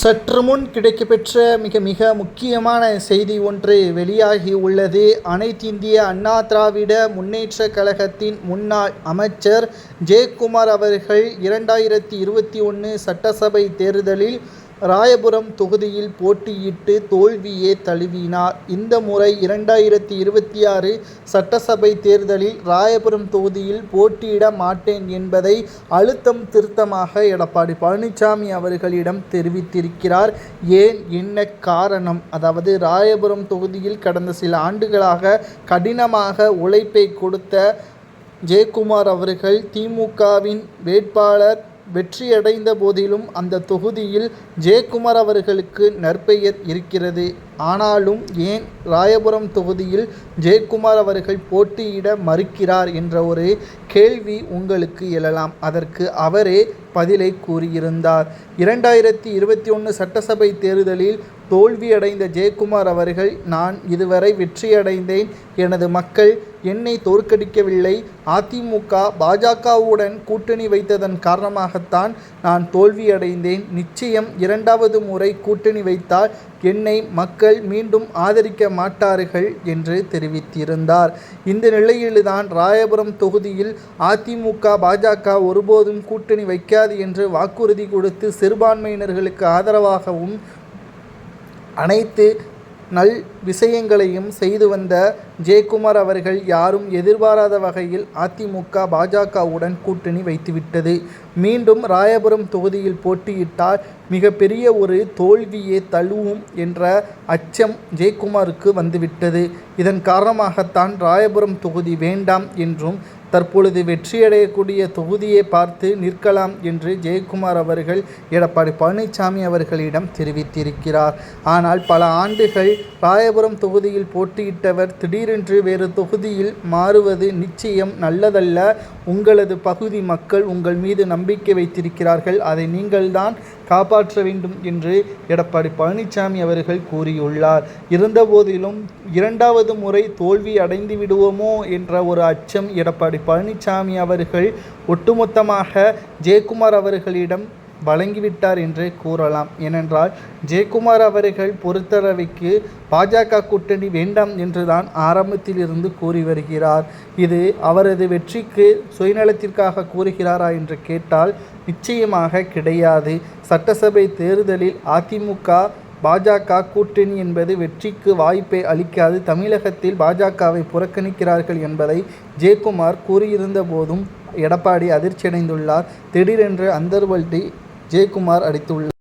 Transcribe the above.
சற்று முன் கிடைக்கப்பெற்ற மிக மிக முக்கியமான செய்தி ஒன்று வெளியாகி உள்ளது. அனைத்திந்திய அண்ணா திராவிட முன்னேற்ற கழகத்தின் முன்னாள் அமைச்சர் ஜெயக்குமார் அவர்கள் இரண்டாயிரத்தி இருபத்தி ஒன்று சட்டசபை தேர்தலில் ராயபுரம் தொகுதியில் போட்டியிட்டு தோல்வியே தழுவினார். இந்த முறை இரண்டாயிரத்தி இருபத்தி ஆறு சட்டசபை தேர்தலில் ராயபுரம் தொகுதியில் போட்டியிட மாட்டேன் என்பதை அழுத்தம் திருத்தமாக எடப்பாடி பழனிசாமி அவர்களிடம் தெரிவித்திருக்கிறார். ஏன்? என்ன காரணம்? அதாவது ராயபுரம் தொகுதியில் கடந்த சில ஆண்டுகளாக கடினமாக உழைப்பை கொடுத்த ஜெயக்குமார் அவர்கள் திமுகவின் வேட்பாளர் வெற்றியடைந்த போதிலும் அந்த தொகுதியில் ஜெயக்குமார் அவர்களுக்கு நற்பெயர் இருக்கிறது. ஆனாலும் ஏன் ராயபுரம் தொகுதியில் ஜெயக்குமார் அவர்கள் போட்டியிட மறுக்கிறார் என்ற ஒரு கேள்வி உங்களுக்கு எழலாம். அதற்கு அவரே பதிலை கூறியிருந்தார். இரண்டாயிரத்தி இருபத்தி ஒன்று சட்டசபை தேர்தலில் தோல்வியடைந்த ஜெயக்குமார் அவர்கள் நான் இதுவரை வெற்றியடைந்தேன். எனது மக்கள் என்னை தோற்கடிக்கவில்லை. அதிமுக பாஜகவுடன் கூட்டணி வைத்ததன் காரணமாகத்தான் நான் தோல்வியடைந்தேன். நிச்சயம் இரண்டாவது முறை கூட்டணி வைத்தால் என்னை மக்கள் மீண்டும் ஆதரிக்க மாட்டார்கள் என்று தெரிவித்திருந்தார். இந்த நிலையில்தான் ராயபுரம் தொகுதியில் அதிமுக பாஜக ஒருபோதும் கூட்டணி வைக்காது என்று வாக்குறுதி கொடுத்து சிறுபான்மையினர்களுக்கு ஆதரவாகவும் அனைத்து நல் விஷயங்களையும் செய்து வந்த ஜெயக்குமார் அவர்கள் யாரும் எதிர்பாராத வகையில் அதிமுக பாஜகவுடன் கூட்டணி வைத்துவிட்டது. மீண்டும் ராயபுரம் தொகுதியில் போட்டியிட்டால் மிகப்பெரிய ஒரு தோல்வியே தழுவும் என்ற அச்சம் ஜெயக்குமாருக்கு வந்துவிட்டது. இதன் காரணமாகத்தான் ராயபுரம் தொகுதி வேண்டாம் என்றும் தற்பொழுது வெற்றியடையக்கூடிய தொகுதியை பார்த்து நிற்கலாம் என்று ஜெயக்குமார் அவர்கள் எடப்பாடி பழனிசாமி அவர்களிடம் தெரிவித்திருக்கிறார். ஆனால் பல ஆண்டுகள் ராயபுரம் தொகுதியில் போட்டியிட்டவர் திடீரென்று வேறு தொகுதியில் மாறுவது நிச்சயம் நல்லதல்ல. உங்களது பகுதி மக்கள் உங்கள் மீது நம்பிக்கை வைத்திருக்கிறார்கள். அதை நீங்கள்தான் காப்பாற்ற வேண்டும் என்று எடப்பாடி பழனிசாமி அவர்கள் கூறியுள்ளார். இருந்தபோதிலும் இரண்டாவது முறை தோல்வி அடைந்து விடுவோமோ என்ற ஒரு அச்சம் எடப்பாடி பழனிசாமி அவர்கள் ஒட்டுமொத்தமாக ஜெயக்குமார் அவர்களிடம் வழங்கிவிட்டார் என்றே கூறலாம். ஏனென்றால் ஜெயக்குமார் அவர்கள் பொறுத்தளவைக்கு பாஜக கூட்டணி வேண்டாம் என்றுதான் ஆரம்பத்தில் இருந்து கூறி வருகிறார். இது அவரது வெற்றிக்கு சுயநலத்திற்காக கூறுகிறாரா என்று கேட்டால் நிச்சயமாக கிடையாது. சட்டசபை தேர்தலில் அதிமுக பாஜக கூட்டணி என்பது வெற்றிக்கு வாய்ப்பை அளிக்காது. தமிழகத்தில் பாஜகவை புறக்கணிக்கிறார்கள் என்பதை ஜெயக்குமார் கூறியிருந்த போதும் எடப்பாடி அதிர்ச்சியடைந்துள்ளார். திடீரென்று அந்தர்வல்டி ஜெயக்குமார் அடித்துள்ளார்